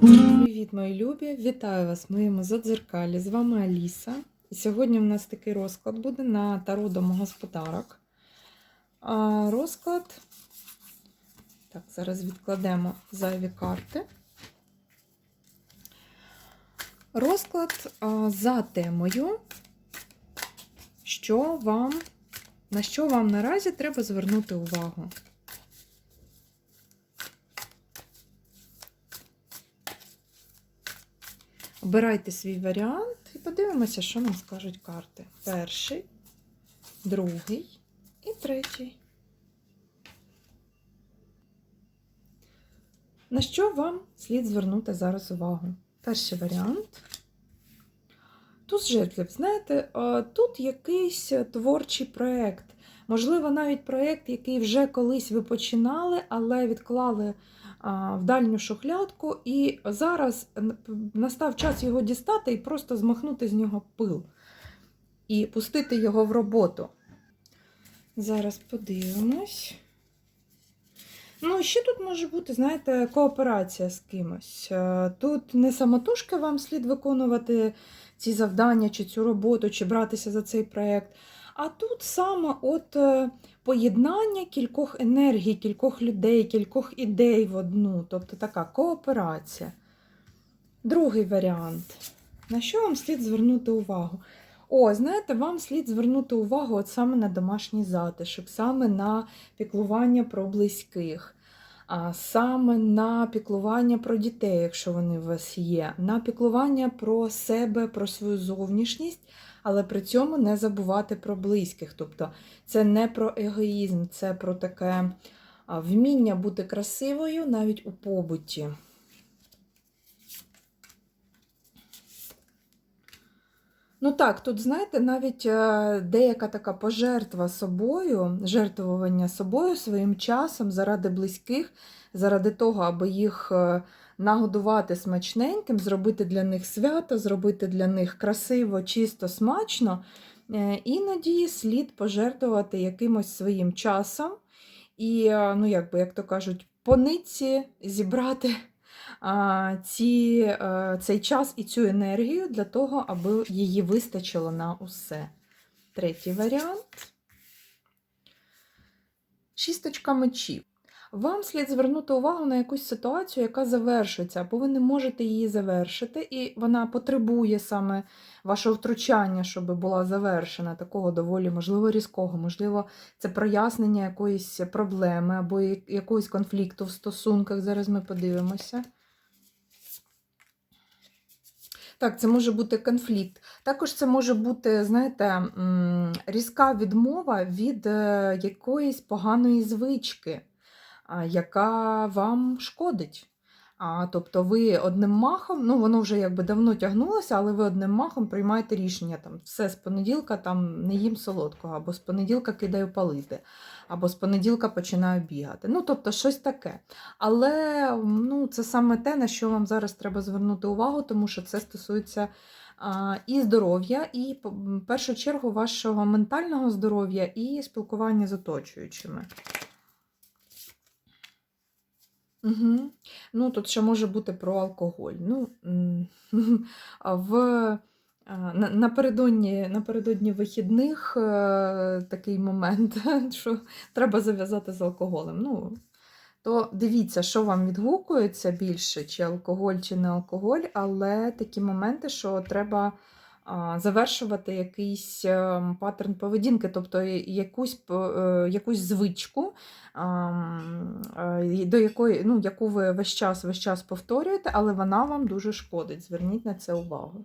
Привіт, мої любі! Вітаю вас в моєму задзеркалі. З вами Аліса. І сьогодні у нас такий розклад буде на таро домогосподарок. А, розклад. Так, зараз відкладемо зайві карти. Розклад за темою, що вам, на що вам наразі треба звернути увагу. Обирайте свій варіант і подивимося, що нам скажуть карти. Перший, другий і третій. На що вам слід звернути зараз увагу? Перший варіант. Тут жертвів, знаєте, е, тут якийсь творчий проєкт. Можливо, навіть проєкт, який вже колись ви починали, але відклали в дальню шухлядку, і зараз настав час його дістати і просто змахнути з нього пил і пустити його в роботу. Зараз подивимось. Ну, ще тут може бути, знаєте, кооперація з кимось. Е, Тут не самотужки вам слід виконувати ці завдання, чи цю роботу, чи братися за цей проєкт. А тут саме от е, поєднання кількох енергій, кількох людей, кількох ідей в одну, тобто така кооперація. Другий варіант. На що вам слід звернути увагу? О, знаєте, вам слід звернути увагу от саме на домашній затишок, саме на піклування про близьких, саме на піклування про дітей, якщо вони у вас є, на піклування про себе, про свою зовнішність, але при цьому не забувати про близьких. Тобто це не про егоїзм, це про таке вміння бути красивою навіть у побуті. Ну так, тут, знаєте, навіть е, деяка така пожертва собою, жертвування собою своїм часом заради близьких, заради того, аби їх е, нагодувати смачненьким, зробити для них свято, зробити для них красиво, чисто, смачно. Е, Іноді слід пожертвувати якимось своїм часом і, ну, якби, як то кажуть, по нитці зібрати ці, цей час і цю енергію для того, аби її вистачило на усе. Третій варіант. Шісточка мечів. Вам слід звернути увагу на якусь ситуацію, яка завершується, або ви не можете її завершити, і вона потребує саме вашого втручання, щоб була завершена, такого доволі, можливо, різкого, можливо, це прояснення якоїсь проблеми або якогось конфлікту в стосунках. Зараз ми подивимося. Так, це може бути конфлікт. Також це може бути, знаєте, різка відмова від е, якоїсь поганої звички, яка вам шкодить. А, Тобто ви одним махом, ну воно вже якби давно тягнулося, але ви одним махом приймаєте рішення. там, Все з понеділка там не їм солодкого, або з понеділка кидаю палити, або з понеділка починаю бігати. Ну, тобто, щось таке. Але ну, це саме те, на що вам зараз треба звернути увагу, тому що це стосується і здоров'я, і в першу чергу вашого ментального здоров'я і спілкування з оточуючими. Угу. Ну, тут ще може бути про алкоголь. Ну, в, Напередодні напередодні вихідних е, такий момент, що треба зав'язати з алкоголем. Ну, То дивіться, що вам відгукується більше, чи алкоголь, чи не алкоголь, але такі моменти, що треба завершувати якийсь е, паттерн поведінки, тобто якусь е, якусь звичку, е, до якої, ну, яку ви весь час весь час повторюєте, але вона вам дуже шкодить. Зверніть на це увагу.